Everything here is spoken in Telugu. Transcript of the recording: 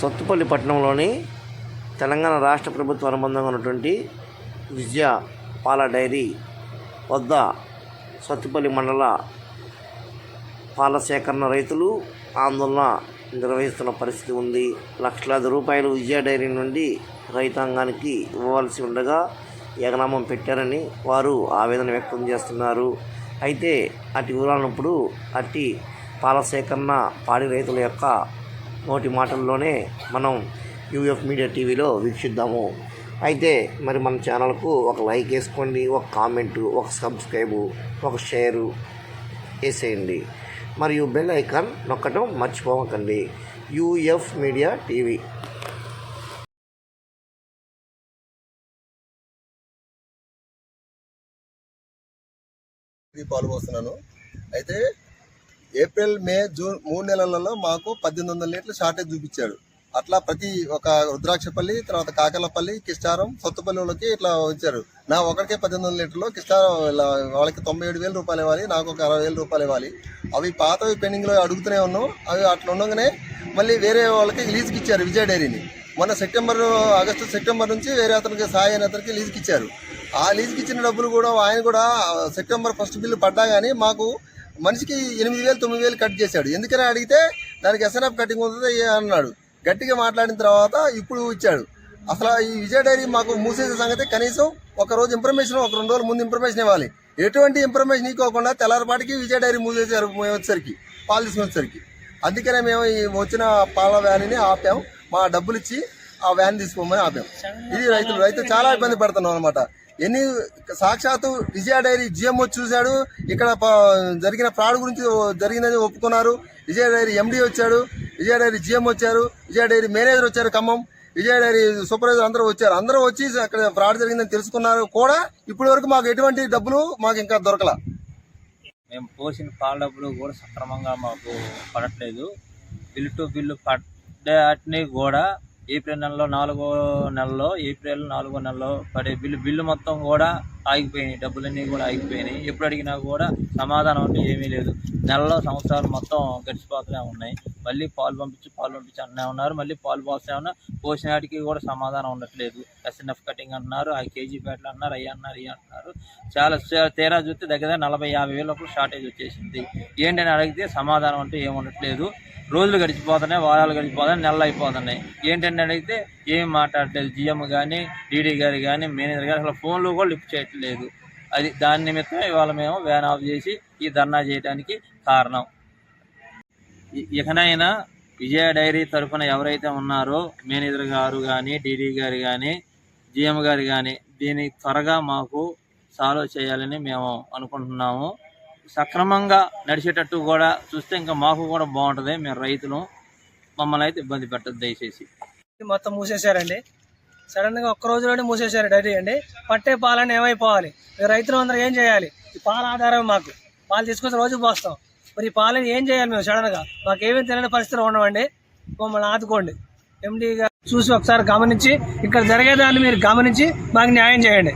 సత్తుపల్లి పట్టణంలోని తెలంగాణ రాష్ట్ర ప్రభుత్వ అనుబంధంగా ఉన్నటువంటి విజయ పాల డైరీ వద్ద సత్తుపల్లి మండల పాల సేకరణ రైతులు ఆందోళన నిర్వహిస్తున్న పరిస్థితి ఉంది. లక్షలాది రూపాయలు విజయ డైరీ నుండి రైతాంగానికి ఇవ్వవలసి ఉండగా ఎగనామం పెట్టారని వారు ఆవేదన వ్యక్తం చేస్తున్నారు. అయితే అటు వివరాలప్పుడు అట్టి పాల సేకరణ పాడి రైతుల యొక్క నోటి మాటల్లోనే మనం యూఎఫ్ మీడియా టీవీలో వీక్షిద్దాము. అయితే మరి మన ఛానల్కు ఒక లైక్ వేసుకోండి ఒక కామెంటు ఒక సబ్స్క్రైబు ఒక షేరు వేసేయండి. మరియు బెల్ ఐకాన్ నొక్కటం మర్చిపోవకండి యూఎఫ్ మీడియా టీవీ. ఇది పాలు పోస్తున్నాను అయితే ఏప్రిల్ మే జూన్ మూడు నెలలలో మాకు పద్దెనిమిది వందల లీటర్లు షార్టేజ్ చూపించాడు. అట్లా ప్రతి ఒక రుద్రాక్షపల్లి తర్వాత కాకలపల్లి కిష్టారం సొత్తపల్లిలోకి వాళ్ళకి ఇట్లా వచ్చారు నా ఒకరికే పద్దెనిమిది వందల లీటర్లు కిష్టారం వాళ్ళకి తొంభై ఏడు వేల రూపాయలు ఇవ్వాలి నాకు ఒక అరవై వేల రూపాయలు ఇవ్వాలి. అవి పాతవి పెండింగ్లో అడుగుతూనే ఉన్నాం. అవి అట్లా ఉండగానే మళ్ళీ వేరే వాళ్ళకి లీజుకి ఇచ్చారు విజయ డైరీని. మొన్న సెప్టెంబర్ ఆగస్టు సెప్టెంబర్ నుంచి వేరే అతనికి సాయి అనే అతనికి లీజుకి ఇచ్చారు. ఆ లీజుకి ఇచ్చిన డబ్బులు కూడా ఆయన కూడా సెప్టెంబర్ ఫస్ట్ బిల్లు పడ్డా కానీ మాకు మనిషికి ఎనిమిది వేలు తొమ్మిది వేలు కట్ చేశాడు. ఎందుకని అడిగితే దానికి ఎస్ఎన్ఎఫ్ కటింగ్ ఉంటుంది అన్నాడు. గట్టిగా మాట్లాడిన తర్వాత ఇప్పుడు ఇచ్చాడు. అసలు ఈ విజయ డైరీ మాకు మూసేసే సంగతి కనీసం ఒక రోజు ఇన్ఫర్మేషన్ ఒక రెండు రోజుల ముందు ఇన్ఫర్మేషన్ ఇవ్వాలి. ఎటువంటి ఇన్ఫర్మేషన్ ఇవ్వకుండా తెల్లారిపాటికి విజయ డైరీ మూసేసారు మేము వచ్చేసరికి పాలు తీసుకునేసరికి అందుకనే మేము ఈ వచ్చిన పాల వ్యాన్ని ఆపాం మా డబ్బులు ఇచ్చి ఆ వ్యాన్ తీసుకోమని ఆపాం ఇది రైతులు రైతు చాలా ఇబ్బంది పడుతున్నాం అనమాట ఎన్ని సాక్షాత్తు విజయ డైరీ జిఎంఓ చూశాడు. ఇక్కడ జరిగిన ఫ్రాడ్ గురించి జరిగిందని ఒప్పుకున్నారు. విజయ డైరీ ఎండీ వచ్చాడు. విజయ డైరీ జిఎం వచ్చారు. విజయ డైరీ మేనేజర్ వచ్చారు ఖమ్మం. విజయ డైరీ సూపర్వైజర్ అందరూ వచ్చారు. అందరూ వచ్చి అక్కడ ఫ్రాడ్ జరిగిందని తెలుసుకున్నారు. కూడా ఇప్పటి వరకు మాకు ఎటువంటి డబ్బులు మాకు ఇంకా దొరకల. మేము పోసిన పాల డబ్బులు కూడా సక్రమంగా మాకు పడట్లేదు. బిల్లు టు బిల్లు పడ్డాటిని కూడా ఏప్రిల్ నెలలో నాలుగో నెలలో ఏప్రిల్ నాలుగో నెలలో పడే బిల్లు బిల్లు మొత్తం కూడా ఆగిపోయినాయి. డబ్బులన్నీ కూడా ఆగిపోయినాయి. ఎప్పుడు అడిగినా కూడా సమాధానం అంటే ఏమీ లేదు. నెలలో సంవత్సరాలు మొత్తం గడిచిపోతూనే ఉన్నాయి. మళ్ళీ పాలు పంపించి పాలు పంపించి అన్నే ఉన్నారు. మళ్ళీ పాలు పోస్తూనే ఉన్నా పోసినాటికి కూడా సమాధానం ఉండట్లేదు. ఎస్ఎన్ఎఫ్ కటింగ్ అంటున్నారు ఆ కేజీ ప్యాట్లు అన్నారు అయ్యి అన్నారు ఇవి అంటున్నారు. చాలా తేరా చూస్తే దగ్గర నలభై యాభై వేల లోపల షార్టేజ్ వచ్చేసింది. ఏంటని అడిగితే సమాధానం అంటే ఏముండట్లేదు రోజులు గడిచిపోతున్నాయి వారాలు గడిచిపోతున్నాయి నెలలు అయిపోతున్నాయి. ఏంటని అడిగితే ఏం మాట్లాడలేదు. జిఎం కానీ డీడీ గారు కానీ మేనేజర్ గారు అసలు ఫోన్లు కూడా లిఫ్ట్ చేయట్లేదు. అది దాని నిమిత్తం ఇవాళ మేము వ్యాన్ ఆఫ్ చేసి ఈ ధర్నా చేయడానికి కారణం. ఇకనైనా విజయ డైరీ తరఫున ఎవరైతే ఉన్నారో మేనేజర్ గారు కానీ డీడీ గారు కానీ జిఎం గారు కానీ దీన్ని త్వరగా మాకు సాల్వ్ చేయాలని మేము అనుకుంటున్నాము. సక్రమంగా నడిచేటట్టు కూడా చూస్తే ఇంకా మాకు కూడా బాగుంటుంది. మేము రైతులు. మమ్మల్ని అయితే ఇబ్బంది పెట్టదు దయచేసి. మొత్తం మూసేశారండి. సడన్గా ఒక్క రోజులోనే మూసేశారు డైరీ అండి. పట్టే పాలని ఏమైపోవాలి? ఈ రైతులు అందరు ఏం చేయాలి? ఈ పాల ఆధారమే మాకు. పాలు తీసుకొచ్చి రోజు పోస్తాం. మరి ఈ పాలని ఏం చేయాలి మేము సడన్గా? మాకు ఏమేమి తెలియని పరిస్థితులు ఉండవండి. మమ్మల్ని ఆదుకోండి. ఎండి చూసి ఒకసారి గమనించి ఇక్కడ జరిగేదాన్ని మీరు గమనించి మాకు న్యాయం చేయండి.